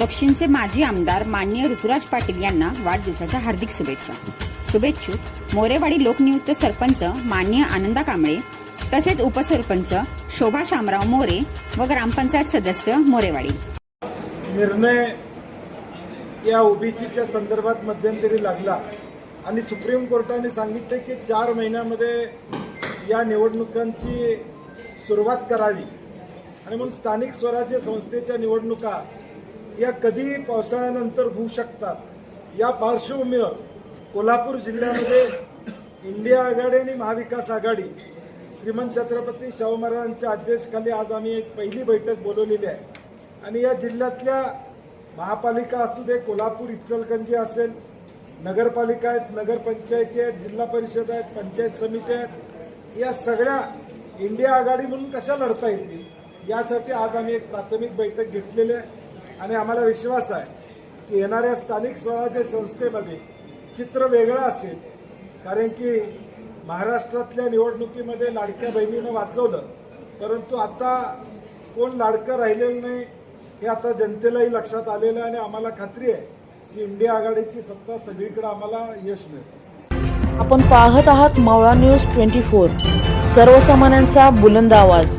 दक्षिणचे माजी आमदार माननीय ऋतुराज पाटील यांना वाढदिवसाच्या हार्दिक शुभेच्छा. शुभेच्छुक मोरेवाडी लोकनियुक्त सरपंच माननीय आनंदा कांबळे तसेच उपसरपंच शोभा शामराव मोरे व ग्रामपंचायत सदस्य मोरेवाडी. निर्णय या ओबीसीच्या संदर्भात मध्यंतरी लागला आणि सुप्रीम कोर्टाने सांगितले की चार महिन्यामध्ये या निवडणुकांची सुरुवात करावी. आणि म्हणून स्थानिक स्वराज्य संस्थेच्या निवडणुका या कधीही पावसाळ्यानंतर होऊ शकतात? या पार्श्वभूमीवर कोल्हापूर जिल्ह्यामध्ये इंडिया आघाडी आणि महाविकास आघाडी श्रीमंत छत्रपती शाहू महाराजांच्या अध्यक्षखाली आज आम्ही एक पहिली बैठक बोलवलेली आहे. आणि या जिल्ह्यातल्या महापालिका असू दे कोल्हापूर इचलकंजी असेल नगरपालिका आहेत नगरपंचायती आहेत जिल्हा परिषद आहेत पंचायत समिती आहेत या सगळ्या इंडिया आघाडी म्हणून कशा लढता येतील? यासाठी आज आम्ही एक प्राथमिक बैठक घेतलेली आहे. आणि आम्हाला विश्वास आहे की येणाऱ्या स्थानिक स्वराज्य संस्थेमध्ये चित्र वेगळं असेल. कारण की महाराष्ट्रातल्या निवडणुकीमध्ये लाडक्या बहिणीनं वाचवलं परंतु आता कोण लाडकं राहिलेलं नाही हे आता जनतेलाही लक्षात आलेलं आहे आणि आम्हाला खात्री आहे की इंडिया आघाडीची सत्ता सगळीकडे आम्हाला यश मिळेल. आपण पाहत आहात मावळा न्यूज ट्वेंटी फोर. सर्वसामान्यांचा बुलंद आवाज.